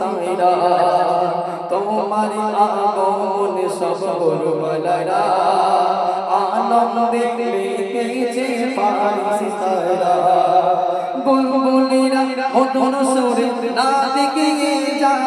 তাইরা তোমার আগমন সব ভোরবেলা আনন্দে মেতেছে ফারিসি তাইরা বুলবুলিরা, মধুর সুরে না দিকে যায়।